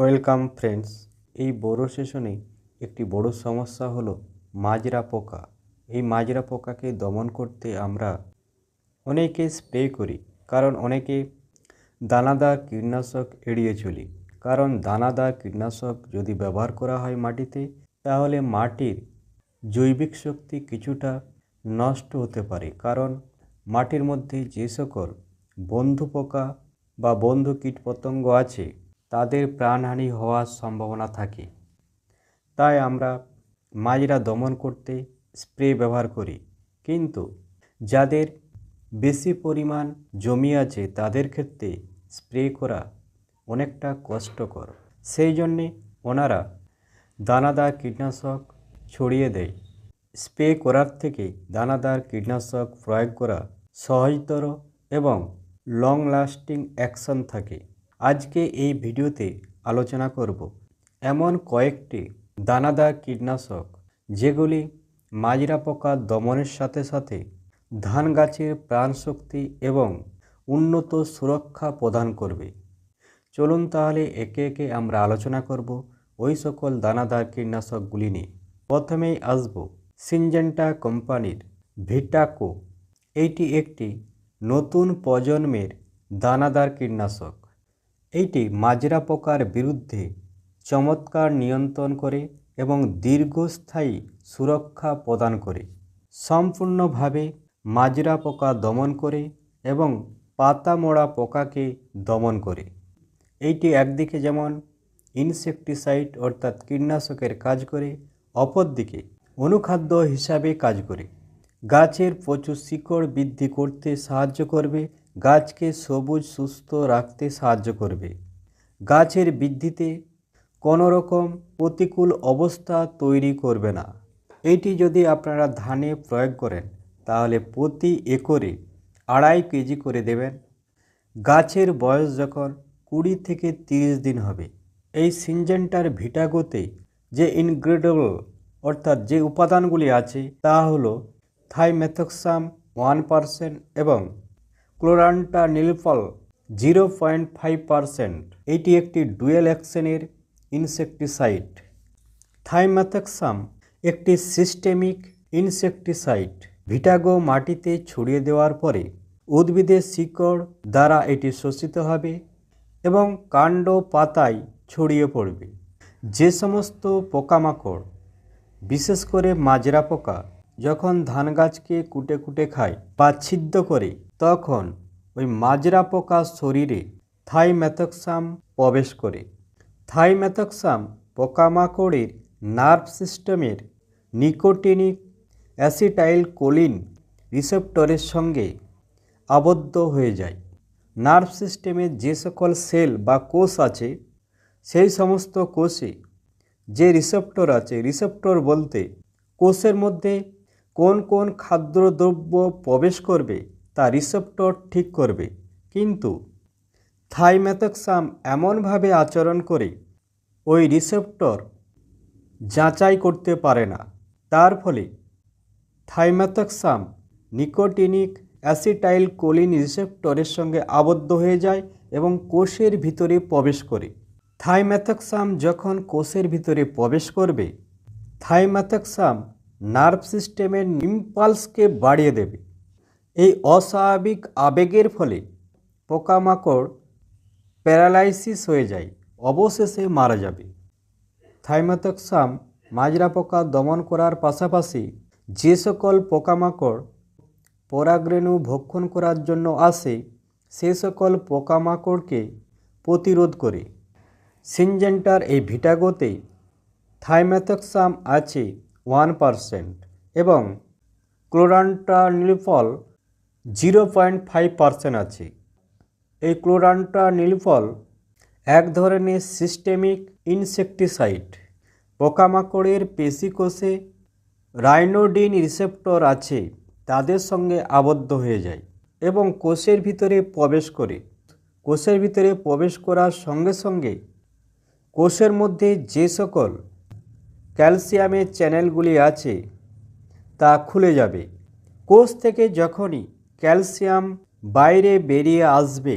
Welcome friends, এই বড় সেশনে একটি বড় সমস্যা হলো মাজরা পোকা। এই মাজরা পোকাকে দমন করতে আমরা অনেকে স্প্রে করি, কারণ অনেকে দানাদার কীটনাশক এড়িয়ে চলি। কারণ দানাদার কীটনাশক যদি ব্যবহার করা হয় মাটিতে, তাহলে মাটির জৈবিক শক্তি কিছুটা নষ্ট হতে পারে। কারণ মাটির মধ্যে যে সকল বন্ধু পোকা বা বন্ধু কীটপতঙ্গ আছে তাদের প্রাণহানি হওয়ার সম্ভাবনা থাকে। তাই আমরা মাজরা দমন করতে স্প্রে ব্যবহার করি। কিন্তু যাদের বেশি পরিমাণ জমি আছে, তাদের ক্ষেত্রে স্প্রে করা অনেকটা কষ্টকর। সেই জন্যে ওনারা দানাদার কীটনাশক ছড়িয়ে দেয়। স্প্রে করার থেকে দানাদার কীটনাশক প্রয়োগ করা সহজতর এবং লং লাস্টিং অ্যাকশন থাকে। আজকে এই ভিডিওতে আলোচনা করব এমন কয়েকটি দানাদার কীটনাশক, যেগুলি মাজরা পোকা দমনের সাথে সাথে ধান গাছের প্রাণশক্তি এবং উন্নত সুরক্ষা প্রদান করবে। চলুন তাহলে একে একে আমরা আলোচনা করব ওই সকল দানাদার কীটনাশকগুলি নিয়ে। প্রথমেই আসব সিনজেন্টা কোম্পানির ভিটাকো। এইটি একটি নতুন প্রজন্মের দানাদার কীটনাশক। এইটি মাজরা পোকার বিরুদ্ধে চমৎকার নিয়ন্ত্রণ করে এবং দীর্ঘস্থায়ী সুরক্ষা প্রদান করে। সম্পূর্ণভাবে মাজরা পোকা দমন করে এবং পাতা মোড়া পোকাকে দমন করে। এইটি একদিকে যেমন ইনসেকটিসাইড অর্থাৎ কীটনাশকের কাজ করে, অপরদিকে অনুখাদ্য হিসাবে কাজ করে। গাছের প্রচুর শিকড় বৃদ্ধি করতে সাহায্য করবে গাছকে সবুজ, সুস্থ রাখতে সাহায্য করবে। গাছের বৃদ্ধিতে কোনো রকম প্রতিকূল অবস্থা তৈরি করবে না। এটি যদি আপনারা ধানে প্রয়োগ করেন, তাহলে প্রতি একরে আড়াই কেজি করে দেবেন। গাছের বয়স যখন কুড়ি থেকে তিরিশ দিন হবে, এই সিনজেন্টার ভিটাগোতে যে ইনগ্রেডেবল, অর্থাৎ যে উপাদানগুলি আছে, তা হলো থাইমেথক্সাম ওয়ান পারসেন্ট এবং chlorantraniliprole zero point five percent. এটি একটি ডুয়েল অ্যাকশনের ইনসেকটিসাইড। থাইমেথক্সাম একটি সিস্টেমিক ইনসেকটিসাইড। ভিটাগো মাটিতে ছড়িয়ে দেওয়ার পরে উদ্ভিদের শিকড় দ্বারা এটি শোষিত হবে এবং কাণ্ড পাতায় ছড়িয়ে পড়বে। যে সমস্ত পোকামাকড়, বিশেষ করে মাজরা পোকা, যখন ধান গাছকে কুটে কুটে খায় বা ছিদ্র করে তখন ওই মাজরা পোকা শরীরে থাইমেথক্সাম প্রবেশ করে। থাইমেথক্সাম পোকামাকড়ের নার্ভ সিস্টেমের নিকোটিনিক অ্যাসিটাইল কোলিন রিসেপ্টরের সঙ্গে আবদ্ধ হয়ে যায়। নার্ভ সিস্টেমের যে সকল সেল বা কোষ আছে, সেই সমস্ত কোষে যে রিসেপ্টর আছে, রিসেপ্টর বলতে কোষের মধ্যে কোন কোন খাদ্যদ্রব্য প্রবেশ করবে তা রিসেপ্টর ঠিক করবে। কিন্তু থাইমেথক্সাম এমনভাবে আচরণ করে, ওই রিসেপ্টর যাচাই করতে পারে না। তার ফলে থাইমেথক্সাম নিকোটিনিক অ্যাসিটাইল কোলিন রিসেপ্টরের সঙ্গে আবদ্ধ হয়ে যায় এবং কোষের ভিতরে প্রবেশ করে। থাইমেথক্সাম যখন কোষের ভিতরে প্রবেশ করবে থাইমেথক্সাম নার্ভ সিস্টেমের ইম্পালসকে বাড়িয়ে দেবে। এই অস্বাভাবিক আবেগের ফলে পোকামাকড় প্যারালাইসিস হয়ে যায়, অবশেষে মারা যাবে। থাইমেথক্সাম মাজরা পোকা দমন করার পাশাপাশি যে সকল পোকামাকড় পরাগরেণু ভক্ষণ করার জন্য আসে, সে সকল পোকামাকড়কে প্রতিরোধ করে। সিনজেন্টার এই ভিটাগোতে থাইমেথক্সাম আছে ওয়ান পারসেন্ট এবং chlorantraniliprole zero point five percent আছে। এই ক্লোরান্টানিলফল এক ধরনের সিস্টেমিক ইনসেকটিসাইড। পোকামাকড়ের পেশিকোষে রাইনোডিন রিসেপ্টর আছে, তাদের সঙ্গে আবদ্ধ হয়ে যায় এবং কোষের ভিতরে প্রবেশ করে। কোষের ভিতরে প্রবেশ করার সঙ্গে সঙ্গে কোষের মধ্যে যে সকল ক্যালসিয়ামের চ্যানেলগুলি আছে, তা খুলে যাবে। কোষ থেকে যখনই ক্যালসিয়াম বাইরে বেরিয়ে আসবে,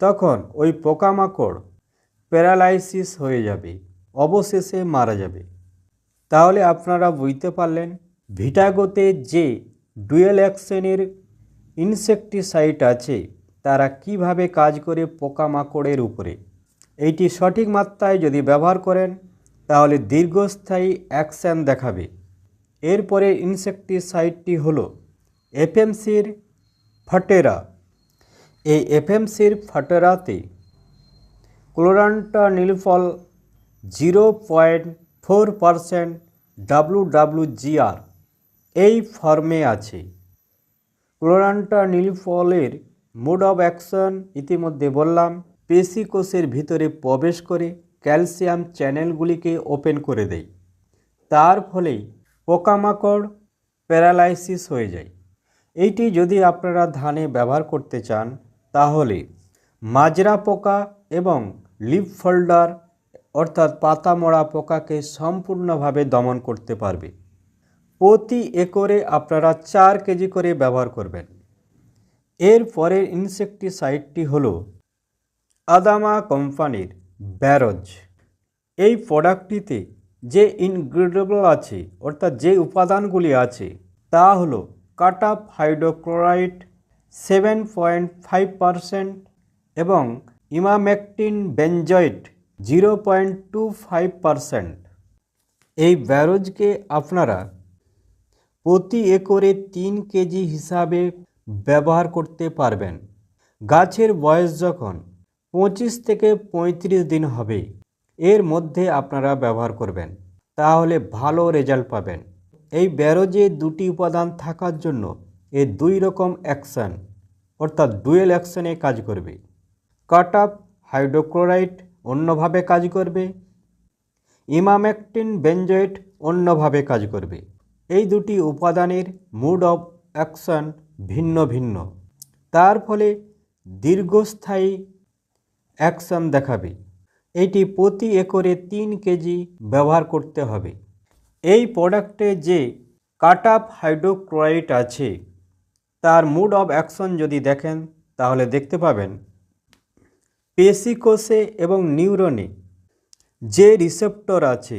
তখন ওই পোকামাকড় প্যারালাইসিস হয়ে যাবে, অবশেষে মারা যাবে। তাহলে আপনারা বুঝতে পারলেন, ভিটাগোতে যে ডুয়েল অ্যাকশনের ইনসেকটিসাইড আছে, তারা কীভাবে কাজ করে পোকামাকড়ের উপরে। এইটি সঠিক মাত্রায় যদি ব্যবহার করেন, তাহলে দীর্ঘস্থায়ী অ্যাকশন দেখাবে। এরপরে ইনসেকটিসাইডটি হলো এফএমসির ফটেরা এই এফএমসির ফটেরাতে chlorantraniliprole zero point four percent W W GR এই ফর্মে আছে। ক্লোরান্টা নীলফলের মোড অফ অ্যাকশন ইতিমধ্যে বললাম পেশি কোষের ভিতরে প্রবেশ করে ক্যালসিয়াম চ্যানেলগুলিকে ওপেন করে দেয়। তার ফলে পোকামাকড় প্যারালাইসিস হয়ে যায়। এইটি যদি আপনারা ধানে ব্যবহার করতে চান, তাহলে মাজরা পোকা এবং লিপ ফোল্ডার, অর্থাৎ পাতা মরা পোকাকে সম্পূর্ণভাবে দমন করতে পারবে। প্রতি একরে আপনারা চার কেজি করে ব্যবহার করবেন। এর পরের ইনসেকটিসাইডটি হল আদামা কোম্পানির ব্যারজ। এই প্রোডাক্টটিতে যে ইনগ্রেডিয়েবল আছে, অর্থাৎ যে উপাদানগুলি আছে, তা হলো cartap hydrochloride seven point five percent এবং emamectin benzoate zero point two five percent. এই ব্যারোজকে আপনারা প্রতি একরে তিন কেজি হিসাবে ব্যবহার করতে পারবেন। গাছের বয়স যখন পঁচিশ থেকে পঁয়ত্রিশ দিন হবে, এর মধ্যে আপনারা ব্যবহার করবেন। তাহলে ভালো রেজাল্ট পাবেন। এই ব্যারোজে দুটি উপাদান থাকার জন্য এ দুই রকম অ্যাকশান, অর্থাৎ ডুয়েল অ্যাকশনে কাজ করবে। কাট আপ হাইড্রোক্লোরাইড অন্যভাবে কাজ করবে। ইমামেকটিন বেঞ্জয়েট অন্যভাবে কাজ করবে। এই দুটি উপাদানের মুড অফ অ্যাকশন ভিন্ন ভিন্ন। তার ফলে দীর্ঘস্থায়ী অ্যাকশন দেখাবে। এটি প্রতি একরে তিন কেজি ব্যবহার করতে হবে। এই প্রোডাক্টে যে কাট আপ হাইড্রোক্লোরাইড আছে, তার মুড অফ অ্যাকশন যদি দেখেন, তাহলে দেখতে পাবেন পেশিকোষে এবং নিউরনে যে রিসেপ্টর আছে,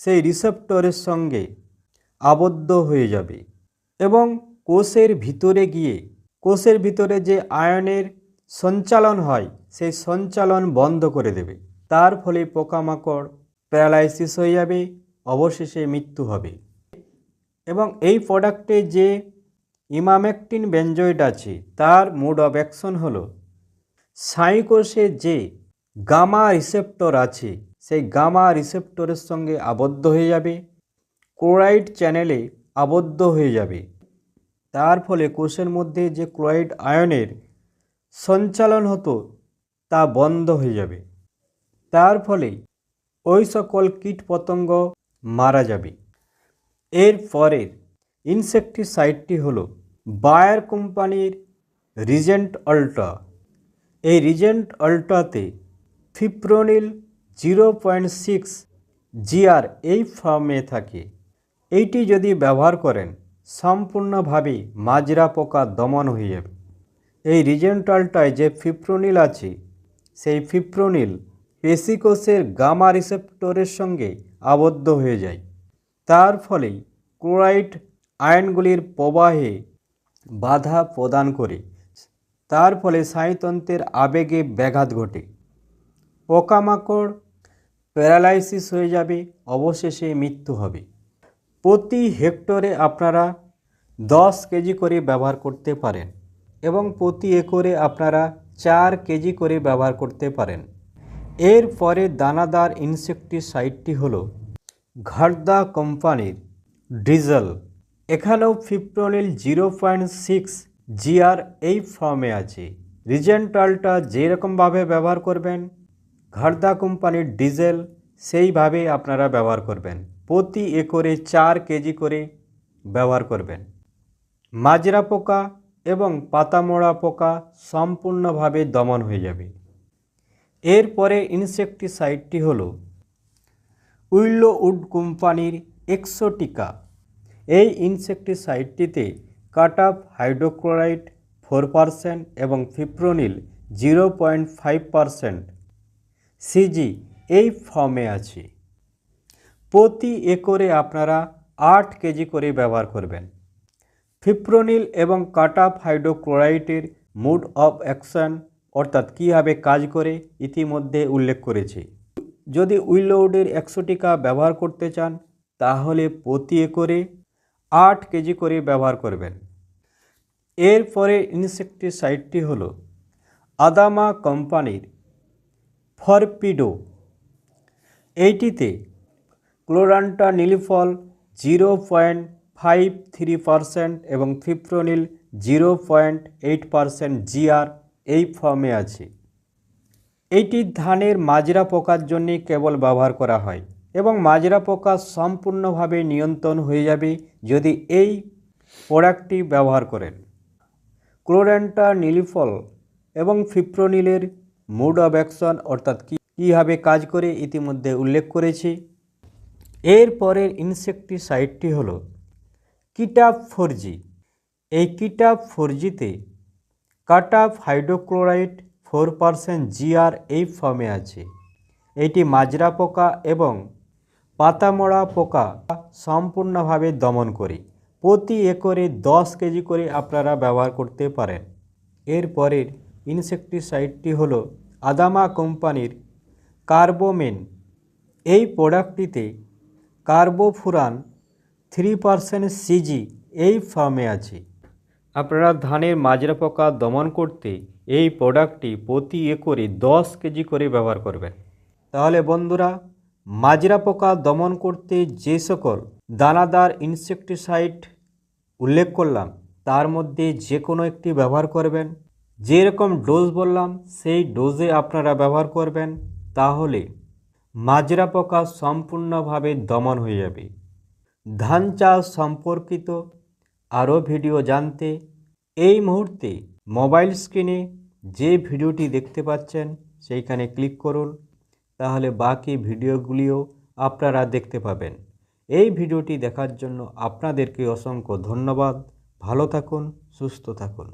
সেই রিসেপ্টরের সঙ্গে আবদ্ধ হয়ে যাবে এবং কোষের ভিতরে গিয়ে, কোষের ভিতরে যে আয়নের সঞ্চালন হয়, সেই সঞ্চালন বন্ধ করে দেবে। তার ফলে পোকামাকড় প্যারালাইসিস হয়ে যাবে অবশেষে মৃত্যু হবে। এবং এই প্রোডাক্টে যে ইমামেকটিন বেঞ্জয়েড আছে, তার মোড অব অ্যাকশন হলো সাইকোষে যে গামা রিসেপ্টর আছে, সেই গামা রিসেপ্টরের সঙ্গে আবদ্ধ হয়ে যাবে ক্লোরাইড চ্যানেলে আবদ্ধ হয়ে যাবে। তার ফলে কোষের মধ্যে যে ক্লোরাইড আয়নের সঞ্চালন হতো, তা বন্ধ হয়ে যাবে। তার ফলে ওই সকল কীটপতঙ্গ মারা যাবে। এর পরের ইনসেকটিসাইডটি হলো বায়ার কোম্পানির রিজেন্ট আল্ট্রা এই Regent আল্ট্রাতে fipronil zero point six GR এই ফর্মে থাকে। এইটি যদি ব্যবহার করেন, সম্পূর্ণভাবে মাজরা পোকা দমন হয়ে যাবে। এই রিজেন্টালটায় যে ফিপ্রোনিল আছে, সেই ফিপ্রোনিল পেশিকোষের গামা রিসেপ্টরের সঙ্গে আবদ্ধ হয়ে যায়। তার ফলে ক্লোরাইড আয়নগুলির প্রবাহে বাধা প্রদান করে। তার ফলে স্নায়ুতন্ত্রের আবেগে ব্যাঘাত ঘটে। পোকামাকড় প্যারালাইসিস হয়ে যাবে, অবশেষে মৃত্যু হবে। প্রতি হেক্টরে আপনারা দশ কেজি করে ব্যবহার করতে পারেন এবং প্রতি একরে আপনারা চার কেজি করে ব্যবহার করতে পারেন। এর পরে দানাদার ইনসেকটিসাইডটি হল ঘাটদা কোম্পানির ডিজেল। এখানেও fipronil zero point six GR এই ফর্মে আছে। রিজেন্টালটা যেরকমভাবে ব্যবহার করবেন ঘাটদা কোম্পানির ডিজেল সেইভাবে আপনারা ব্যবহার করবেন। প্রতি একরে চার কেজি করে ব্যবহার করবেন। মাজরা পোকা এবং পাতামোড়া পোকা সম্পূর্ণভাবে দমন হয়ে যাবে। এরপরে ইনসেকটিসাইডটি হল উইলো উড কোম্পানির এক্সোটিকা। এই ইনসেকটিসাইডটিতে cartap hydrochloride four percent এবং fipronil zero point five percent CG এই ফর্মে আছে। প্রতি একরে আপনারা আট কেজি করে ব্যবহার করবেন। ফিপ্রোনিল এবং কাটাপ হাইড্রোক্লোরাইডের মুড অফ অ্যাকশন অর্থাৎ কীভাবে কাজ করে ইতিমধ্যে উল্লেখ করেছে। যদি উইলোডের একশো টিকা ব্যবহার করতে চান, তাহলে প্রতি একরে আট কেজি করে ব্যবহার করবেন। এরপরে ইনসেকটিসাইডটি হল আদামা কোম্পানির ফরপিডো। এইটিতে chlorantraniliprole zero point five three percent এবং fipronil zero point eight percent GR এই ফর্মে আছে। এইটি ধানের মাজরা পোকার জন্যে কেবল ব্যবহার করা হয় এবং মাজরা পোকা সম্পূর্ণভাবে নিয়ন্ত্রণ হয়ে যাবে যদি এই প্রোডাক্টটি ব্যবহার করেন। ক্লোরেন্টা নীলিফল এবং ফিপ্রোনিলের মুড অব অ্যাকশন অর্থাৎ কীভাবে কাজ করে ইতিমধ্যে উল্লেখ করেছি। এর পরের ইনসেকটিসাইডটি হল কিটাপ ফোরজি এই Kitap ফোরজিতে cartap hydrochloride four percent GR এই ফর্মে আছে। এটি মাজরা পোকা এবং পাতামড়া পোকা সম্পূর্ণভাবে দমন করে। প্রতি একরে দশ কেজি করে আপনারা ব্যবহার করতে পারেন। এরপরের ইনসেকটিসাইডটি হল আদামা কোম্পানির কার্বোমেন। এই প্রোডাক্টটিতে কার্বোফুরান থ্রি পারসেন্ট সিজি এই ফার্মে আছে। আপনারা ধানের মাজরা পোকা দমন করতে এই প্রোডাক্টটি প্রতি একরে দশ কেজি করে ব্যবহার করবেন। তাহলে বন্ধুরা, মাজরা পোকা দমন করতে যে সকল দানাদার ইনসেকটিসাইড উল্লেখ করলাম, তার মধ্যে যে কোনো একটি ব্যবহার করবেন। যেরকম ডোজ বললাম, সেই ডোজে আপনারা ব্যবহার করবেন। তাহলে মাজরা পোকা সম্পূর্ণভাবে দমন হয়ে যাবে। ধান চাষ সম্পর্কিত আরও ভিডিও জানতে এই মুহূর্তে মোবাইল স্ক্রিনে যে ভিডিওটি দেখতে পাচ্ছেন সেইখানে ক্লিক করুন, তাহলে বাকি ভিডিওগুলিও আপনারা দেখতে পাবেন। এই ভিডিওটি দেখার জন্য আপনাদেরকে অসংখ্য ধন্যবাদ। ভালো থাকুন, সুস্থ থাকুন।